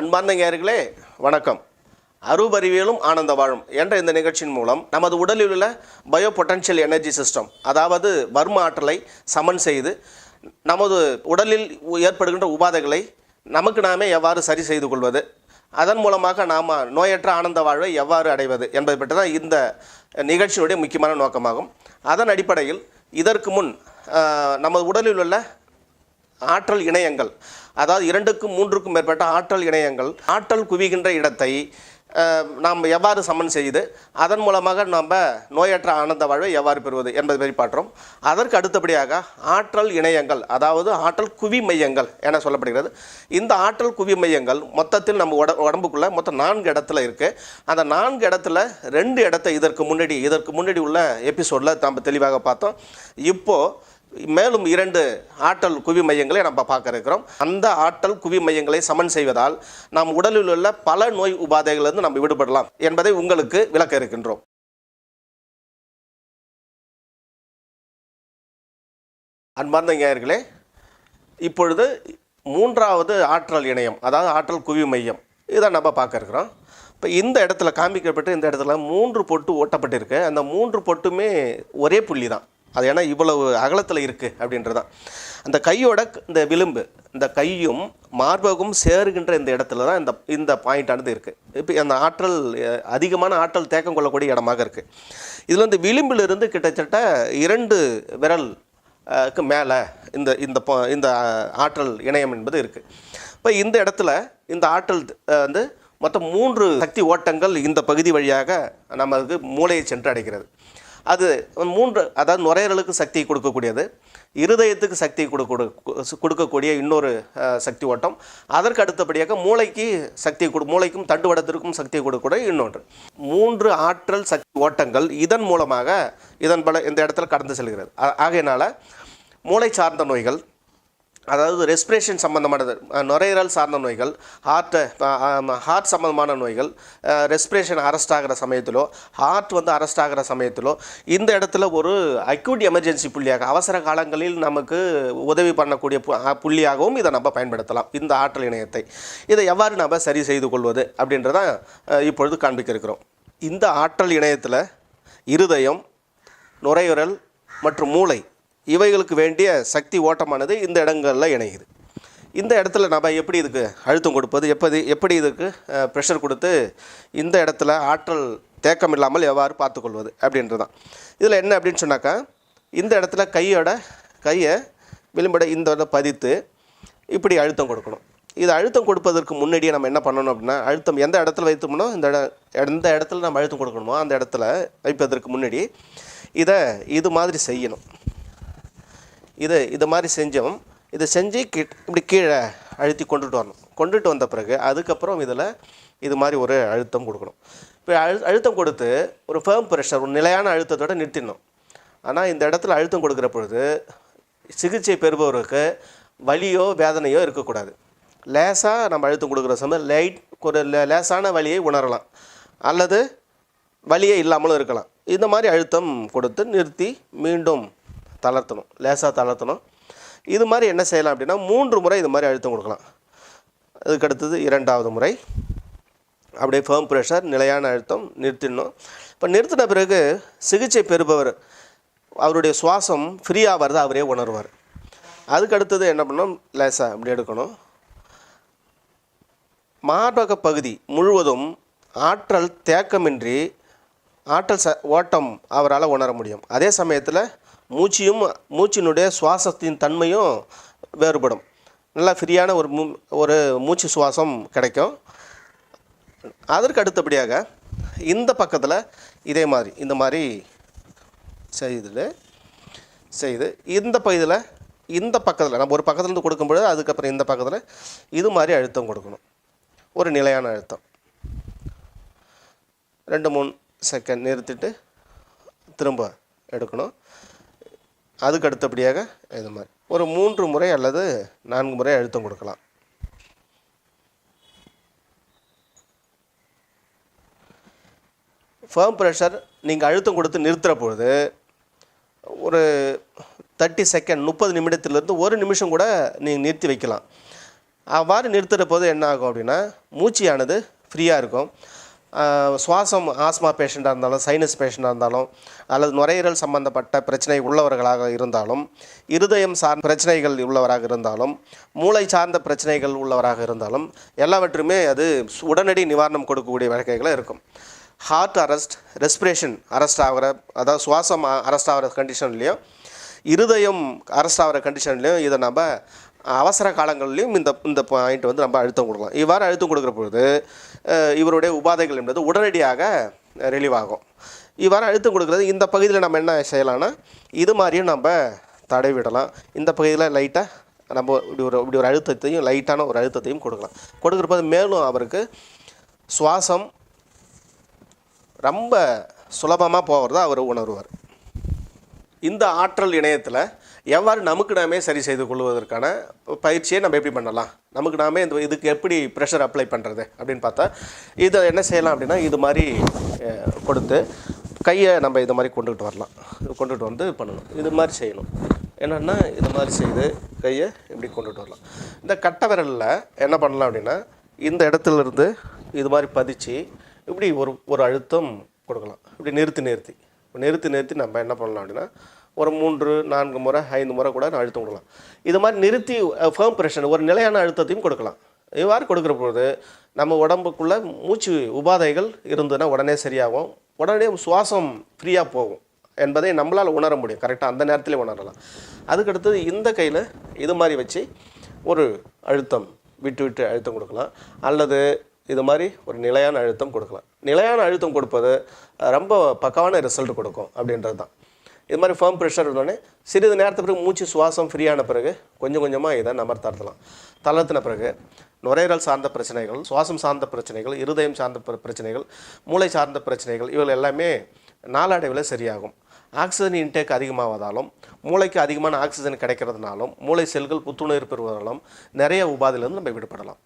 அன்பார்ந்த நேர்களே வணக்கம். அருவறிவியலும் ஆனந்த வாழும் என்ற இந்த நிகழ்ச்சியின் மூலம் நமது உடலில் உள்ள பயோ பொட்டன்ஷியல் எனர்ஜி சிஸ்டம் அதாவது வர்ம ஆற்றலை சமன் செய்து நமது உடலில் ஏற்படுகின்ற உபாதைகளை நமக்கு நாமே எவ்வாறு சரி செய்து கொள்வது அதன் மூலமாக நாம் நோயற்ற ஆனந்த வாழ்வை எவ்வாறு அடைவது என்பது பற்றி தான் இந்த நிகழ்ச்சியுடைய முக்கியமான நோக்கமாகும். அதன் அடிப்படையில் இதற்கு முன் நமது உடலில் உள்ள ஆற்றல் இணையங்கள். அதாவது இரண்டுக்கும் மூன்றுக்கும் மேற்பட்ட ஆற்றல் இணையங்கள். ஆற்றல் குவிகின்ற இடத்தை நாம் எவ்வாறு சமன் செய்து அதன் மூலமாக நாம் நோயற்ற ஆனந்த வாழ்வை எவ்வாறு பெறுவது என்பதை பற்றி அதற்கு அடுத்தபடியாக ஆற்றல் இணையங்கள் அதாவது ஆற்றல் குவி மையங்கள் என சொல்லப்படுகிறது. இந்த ஆற்றல் குவி மையங்கள் மொத்தத்தில் நம்ம உட உடம்புக்குள்ளே மொத்தம் நான்கு இடத்துல இருக்குது அந்த நான்கு இடத்துல ரெண்டு இடத்த இதற்கு முன்னாடி இதற்கு முன்னாடி உள்ள எபிசோடில் நம்ம தெளிவாக பார்த்தோம். இப்போது மேலும் இரண்டு ஆற்றல் குவி மையங்களை நம்ம பார்க்க இருக்கிறோம். அந்த ஆற்றல் குவி மையங்களை சமன் செய்வதால் நம் உடலில் உள்ள பல நோய் உபாதைகளிலிருந்து நம்ம விடுபடலாம் என்பதை உங்களுக்கு விளக்க இருக்கின்றோம். அன்பார்ந்த ஞாயிற்களே இப்பொழுது மூன்றாவது ஆற்றல் இணையம் அதாவது ஆற்றல் குவி மையம் இதை நம்ம பார்க்க இருக்கிறோம். இப்போ இந்த இடத்துல காமிக்கப்பட்டு இந்த இடத்துல மூன்று பொட்டு ஓட்டப்பட்டிருக்கு. அந்த மூன்று பொட்டுமே ஒரே புள்ளி தான் அது ஏன்னா இவ்வளவு அகலத்தில் இருக்குது அப்படின்றதான். அந்த கையோட இந்த விளிம்பு இந்த கையும் மார்பகமும் சேருகின்ற இந்த இடத்துல தான் இந்த இந்த பாயிண்டானது இருக்குது இப்போ அந்த ஆற்றல் அதிகமான ஆற்றல் தேக்கம் கொள்ளக்கூடிய இடமாக இருக்குது இதில் வந்து விளிம்பிலிருந்து கிட்டத்தட்ட இரண்டு விரல் க்கு மேலே இந்த இந்த இந்த ஆற்றல் இணையம் என்பது இருக்குது இப்போ இந்த இடத்துல இந்த ஆற்றல் வந்து மொத்தம் மூன்று சக்தி ஓட்டங்கள் இந்த பகுதி வழியாக நமக்கு மூளையை சென்று அடைகிறது அது மூன்று அதாவது நுரையீரலுக்கு சக்தி கொடுக்கக்கூடியது இருதயத்துக்கு சக்தி கொடுக்க கொடுக்கக்கூடிய இன்னொரு சக்தி ஓட்டம். அதற்கு அடுத்தபடியாக மூளைக்கு சக்தி கொடு மூளைக்கும் தண்டுவடத்திற்கும் சக்தி கொடுக்கக்கூடிய இன்னொன்று. மூன்று ஆற்றல் சக்தி ஓட்டங்கள் இதன் மூலமாக இதன் பல இந்த இடத்துல கடந்து செல்கிறது. ஆகையினால் ஆகையினால மூளை சார்ந்த நோய்கள் அதாவது ரெஸ்பிரேஷன் சம்மந்தமானது நுரையீரல் சார்ந்த நோய்கள் ஹார்ட்டை ஹார்ட் சம்மந்தமான நோய்கள் ரெஸ்பிரேஷன் அரெஸ்ட் ஆகிற சமயத்திலோ ஹார்ட் வந்து அரெஸ்ட் ஆகிற சமயத்திலோ இந்த இடத்துல ஒரு அக்யூட் எமர்ஜென்சி புள்ளியாக அவசர காலங்களில் நமக்கு உதவி பண்ணக்கூடிய பு- புள்ளியாகவும் இதை நம்ம பயன்படுத்தலாம். இந்த ஆற்றல் இணையத்தை. இதை எவ்வாறு நம்ம சரி செய்து கொள்வது அப்படின்றதான் இப்பொழுது காண்பிக்க இருக்கிறோம் இந்த ஆற்றல் இணையத்தில் இருதயம் நுரையீரல் மற்றும் மூளை இவைகளுக்கு வேண்டிய சக்தி ஓட்டமானது இந்த இடங்களில் இணையுது. இந்த இடத்துல நம்ம எப்படி இதுக்கு அழுத்தம் கொடுப்பது? எப்படி எப்படி இதுக்கு ப்ரெஷர் கொடுத்து இந்த இடத்துல ஆற்றல் தேக்கம் இல்லாமல் எவ்வாறு பார்த்துக்கொள்வது அப்படின்றது தான் இதில் என்ன அப்படின்னு சொன்னாக்கா இந்த இடத்துல கையோட கையை விளிம்பட இந்த பதித்து இப்படி அழுத்தம் கொடுக்கணும். இது அழுத்தம் கொடுப்பதற்கு முன்னாடியே நம்ம என்ன பண்ணணும் அப்படின்னா அழுத்தம் எந்த இடத்துல வைத்தோம்னோ இந்த எந்த இடத்துல நம்ம அழுத்தம் கொடுக்கணுமோ அந்த இடத்துல வைப்பதற்கு முன்னாடி இதை இது மாதிரி செய்யணும். இது இது மாதிரி செஞ்சோம் இதை செஞ்சு கிட் இப்படி கீழே அழுத்தி கொண்டுட்டு வரணும். கொண்டுட்டு வந்த பிறகு அதுக்கப்புறம் இதில் இது மாதிரி ஒரு அழுத்தம் கொடுக்கணும். இப்போ அழு அழுத்தம் கொடுத்து ஒரு ஃபேம் ப்ரெஷர் ஒரு நிலையான அழுத்தத்தோட நிறுத்திடணும். ஆனால் இந்த இடத்துல அழுத்தம் கொடுக்குற பொழுது சிகிச்சை பெறுபவருக்கு வலியோ வேதனையோ இருக்கக்கூடாது. லேசாக நம்ம அழுத்தம் கொடுக்குற சமயம் லைட் ஒரு லேசான வலியை உணரலாம். அல்லது வலியே இல்லாமலும் இருக்கலாம். இந்த மாதிரி அழுத்தம் கொடுத்து நிறுத்தி மீண்டும் தளர்த்தணும் லேசாக தளர்த்தணும். இது மாதிரி என்ன செய்யலாம் அப்படின்னா மூன்று முறை இது மாதிரி அழுத்தம் கொடுக்கலாம். அதுக்கு அடுத்தது இரண்டாவது முறை. அப்படியே ஃபேம் ப்ரெஷர் நிலையான அழுத்தம் நிறுத்திடணும். இப்போ நிறுத்தின பிறகு சிகிச்சை பெறுபவர் அவருடைய சுவாசம் ஃப்ரீயாக வருது அவரே உணர்வார். அதுக்கடுத்தது என்ன பண்ணணும்? லேசாக அப்படி எடுக்கணும். மார்பக பகுதி முழுவதும் ஆற்றல் தேக்கமின்றி ஆற்றல் ச ஓட்டம் அவரால் உணர முடியும். அதே சமயத்தில் மூச்சியும் மூச்சினுடைய சுவாசத்தின் தன்மையும் வேறுபடும். நல்லா ஃப்ரீயான ஒரு மூ ஒரு மூச்சு சுவாசம் கிடைக்கும். அதற்கு அடுத்தபடியாக இந்த பக்கத்தில் இதே மாதிரி இந்த மாதிரி செய்து செய்து இந்த பகுதியில் இந்த பக்கத்தில் நம்ம ஒரு பக்கத்துலேருந்து கொடுக்கும்பொழுது அதுக்கப்புறம் இந்த பக்கத்தில் இது மாதிரி அழுத்தம் கொடுக்கணும். ஒரு நிலையான அழுத்தம். ரெண்டு மூணு செகண்ட் நிறுத்திட்டு திரும்ப எடுக்கணும். அதுக்கு அடுத்தபடியாக இது மாதிரி. ஒரு மூன்று முறை அல்லது நான்கு முறை அழுத்தம் கொடுக்கலாம். ஃபேம் ப்ரெஷர் நீங்கள் அழுத்தம் கொடுத்து நிறுத்துகிற பொழுது ஒரு தேர்ட்டி செகண்ட் முப்பது நிமிடத்திலிருந்து ஒரு நிமிஷம் கூட நீங்கள் நிறுத்தி வைக்கலாம். அவ்வாறு நிறுத்துகிற போது என்ன ஆகும் அப்படின்னா மூச்சியானது ஃப்ரீயாக இருக்கும். சுவாசம் ஆஸ்மா பேஷண்ட்டாக இருந்தாலும் சைனஸ் பேஷண்ட்டாக இருந்தாலும் அல்லது நுரையீரல் சம்பந்தப்பட்ட பிரச்சனை உள்ளவர்களாக இருந்தாலும் இருதயம் சார்ந்த பிரச்சனைகள் உள்ளவராக இருந்தாலும் மூளை சார்ந்த பிரச்சனைகள் உள்ளவராக இருந்தாலும் எல்லாவற்றுமே அது உடனடி நிவாரணம் கொடுக்கக்கூடிய வகைகளை இருக்கும். ஹார்ட் அரெஸ்ட் ரெஸ்பிரேஷன் அரெஸ்ட் ஆகிற அதாவது சுவாசம் அரெஸ்ட் ஆகிற கண்டிஷன்லேயும் இருதயம் அரெஸ்ட் ஆகிற கண்டிஷன்லேயும் இதை நம்ம அவசர காலங்கள்லையும் இந்த இந்த பாயிண்ட் வந்து நம்ம அழுத்தம் கொடுக்கலாம். இவ்வாறு அழுத்தம் கொடுக்குற பொழுது இவருடைய உபாதைகள் என்பது உடனடியாக ரிலீவ் ஆகும். இவ்வாறு அழுத்தம் கொடுக்குறது இந்த பகுதியில் நம்ம என்ன செய்யலாம்னா இது மாதிரியும் நம்ம தடை விடலாம் இந்த பகுதியில் லைட்டாக நம்ம இப்படி ஒரு இப்படி ஒரு அழுத்தத்தையும் லைட்டான ஒரு அழுத்தத்தையும் கொடுக்கலாம். கொடுக்குறப்போது மேலும் அவருக்கு சுவாசம் ரொம்ப சுலபமாக போகிறத அவர் உணர்வார். இந்த ஆற்றல் இணையத்தில் எவ்வாறு நமக்கு நாமே சரி செய்து கொள்வதற்கான பயிற்சியை நம்ம எப்படி பண்ணலாம்? நமக்கு நாமே இந்த இதுக்கு எப்படி ப்ரெஷர் அப்ளை பண்ணுறது அப்படின்னு பார்த்தா இதை என்ன செய்யலாம் அப்படின்னா இது மாதிரி கொடுத்து கையை நம்ம இது மாதிரி கொண்டுகிட்டு வரலாம். கொண்டுகிட்டு வந்து பண்ணணும். இது மாதிரி செய்யணும். என்னென்னா இது மாதிரி செய்து கையை இப்படி கொண்டுட்டு வரலாம். இந்த கட்டை விரலில் என்ன பண்ணலாம் அப்படின்னா இந்த இடத்துல இருந்து இது மாதிரி பதிச்சு இப்படி ஒரு ஒரு அழுத்தம் கொடுக்கலாம். இப்படி நிறுத்தி நிறுத்தி. நிறுத்தி நிறுத்தி நம்ம என்ன பண்ணலாம் அப்படின்னா ஒரு மூன்று நான்கு முறை ஐந்து முறை கூட அழுத்தம் கொடுக்கலாம். இது மாதிரி நிறுத்தி ஃபேம் ப்ரெஷர் ஒரு நிலையான அழுத்தத்தையும் கொடுக்கலாம். இவ்வாறு கொடுக்குற பொழுது நம்ம உடம்புக்குள்ளே மூச்சு உபாதைகள் இருந்ததுன்னா உடனே சரியாகும். உடனே சுவாசம் ஃப்ரீயாக போகும் என்பதை நம்மளால் உணர முடியும். கரெக்டாக அந்த நேரத்தில் உணரலாம். அதுக்கடுத்தது இந்த கையில் இது மாதிரி வச்சு ஒரு அழுத்தம் விட்டு விட்டு அழுத்தம் கொடுக்கலாம். அல்லது இது மாதிரி ஒரு நிலையான அழுத்தம் கொடுக்கலாம். நிலையான அழுத்தம் கொடுப்பது ரொம்ப பக்கவான ரிசல்ட் கொடுக்கும் அப்படின்றது தான். இது மாதிரி ஃபேம் ப்ரெஷர் இருந்தோடனே சிறிது நேரத்துக்கு பிறகு மூச்சு சுவாசம் ஃப்ரீயான பிறகு கொஞ்சம் கொஞ்சமாக இதை நமர்த்தலாம் தளர்த்தின பிறகு நுரையீரல் சார்ந்த பிரச்சனைகள் சுவாசம் சார்ந்த பிரச்சனைகள் இருதயம் சார்ந்த பிரச்சனைகள் மூளை சார்ந்த பிரச்சனைகள் இவள் எல்லாமே நாளடைவில் சரியாகும். ஆக்சிஜன் இன்டேக் அதிகமாவதாலும் மூளைக்கு அதிகமான ஆக்சிஜன் கிடைக்கிறதுனாலும் மூளை செல்கள் புத்துணர்வு பெறுவதாலும் நிறைய உபாதையிலிருந்து நம்ம விடுபடலாம்.